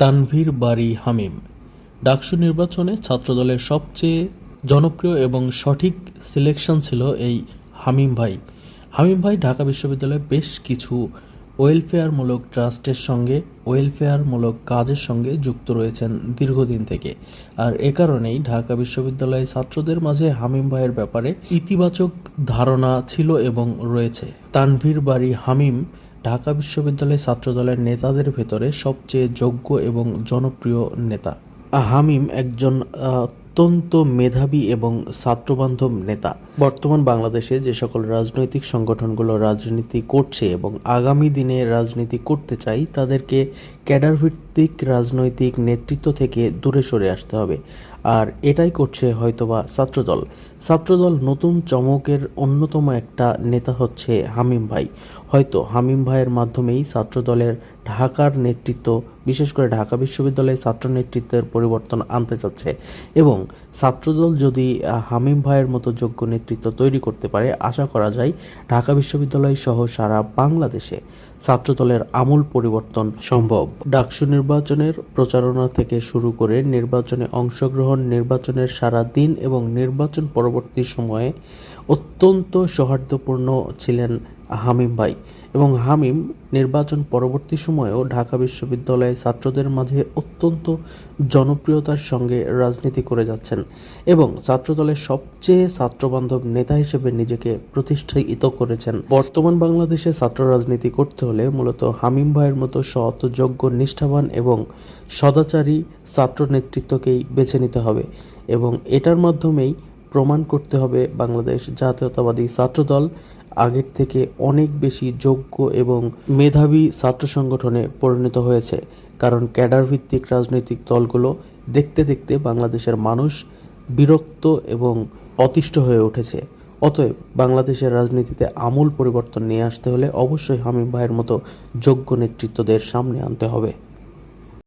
তানভীর বাড়ি হামিম। ডাকসু নির্বাচনে ছাত্রদলের সবচেয়ে জনপ্রিয় এবং সঠিক সিলেকশন ছিল এই হামিম ভাই। হামিম ভাই ঢাকা বিশ্ববিদ্যালয়ে বেশ কিছু ওয়েলফেয়ারমূলক ট্রাস্টের সঙ্গে ওয়েলফেয়ারমূলক কাজের সঙ্গে যুক্ত রয়েছেন দীর্ঘদিন থেকে। আর এ কারণেই ঢাকা বিশ্ববিদ্যালয়ে ছাত্রদের মাঝে হামিম ভাইয়ের ব্যাপারে ইতিবাচক ধারণা ছিল এবং রয়েছে। তানভীর বাড়ি হামিম ঢাকা বিশ্ববিদ্যালয়ের ছাত্রদলের নেতাদের ভেতরে সবচেয়ে যোগ্য এবং জনপ্রিয় নেতা। হামিম একজন অত্যন্ত মেধাবী এবং ছাত্রবান্ধব নেতা। বর্তমান বাংলাদেশে যে সকল রাজনৈতিক সংগঠনগুলো রাজনীতি করছে এবং আগামী দিনে রাজনীতি করতে চাই, তাদেরকে ক্যাডার ভিত্তিক রাজনৈতিক নেতৃত্ব থেকে দূরে সরে আসতে হবে। আর এটাই করছে হয়তোবা ছাত্রদল। ছাত্রদল নতুন চমকের অন্যতম একটা নেতা হচ্ছে হামিম ভাই। হয়তো হামিম ভাইয়ের মাধ্যমেই ছাত্রদলের ঢাকার নেতৃত্ব, বিশেষ করে ঢাকা বিশ্ববিদ্যালয়ে ছাত্র নেতৃত্বের পরিবর্তন আনতে চাচ্ছে। এবং ছাত্রদল যদি হামিম ভাইয়ের মতো যোগ্য নেতৃত্ব তৈরি করতে পারে, আশা করা যায় ঢাকা বিশ্ববিদ্যালয় সহ সারা বাংলাদেশে ছাত্রদলের আমূল পরিবর্তন সম্ভব। ডাকসু নির্বাচনের প্রচারণা থেকে শুরু করে নির্বাচনে অংশগ্রহণ, নির্বাচনের সারা দিন এবং নির্বাচন পরবর্তী সময়ে অত্যন্ত সৌহার্দ্যপূর্ণ ছিলেন হামিম ভাই এবং হামিম নির্বাচন পরবর্তী সময়েও ঢাকা বিশ্ববিদ্যালয়ে ছাত্রদের মাঝে অত্যন্ত জনপ্রিয়তার সঙ্গে রাজনীতি করে যাচ্ছেন এবং ছাত্রদলের সবচেয়ে ছাত্রবান্ধব নেতা হিসেবে নিজেকে প্রতিষ্ঠিত করেছেন। বর্তমান বাংলাদেশে ছাত্র রাজনীতি করতে হলে মূলত হামিম ভাইয়ের মতো সৎ, যোগ্য, নিষ্ঠাবান এবং সদাচারী ছাত্র নেতৃত্বকেই বেছে নিতে হবে এবং এটার মাধ্যমেই প্রমাণ করতে হবে বাংলাদেশ জাতীয়তাবাদী ছাত্রদল আগের থেকে অনেক বেশি যোগ্য এবং মেধাবী ছাত্র সংগঠনে পরিণত হয়েছে। কারণ ক্যাডার ভিত্তিক রাজনৈতিক দলগুলো দেখতে দেখতে বাংলাদেশের মানুষ বিরক্ত এবং অতিষ্ঠ হয়ে উঠেছে। অতএব বাংলাদেশের রাজনীতিতে আমূল পরিবর্তন নিয়ে আসতে হলে অবশ্যই হামিম ভাইয়ের মতো যোগ্য নেতৃত্বদের সামনে আনতে হবে।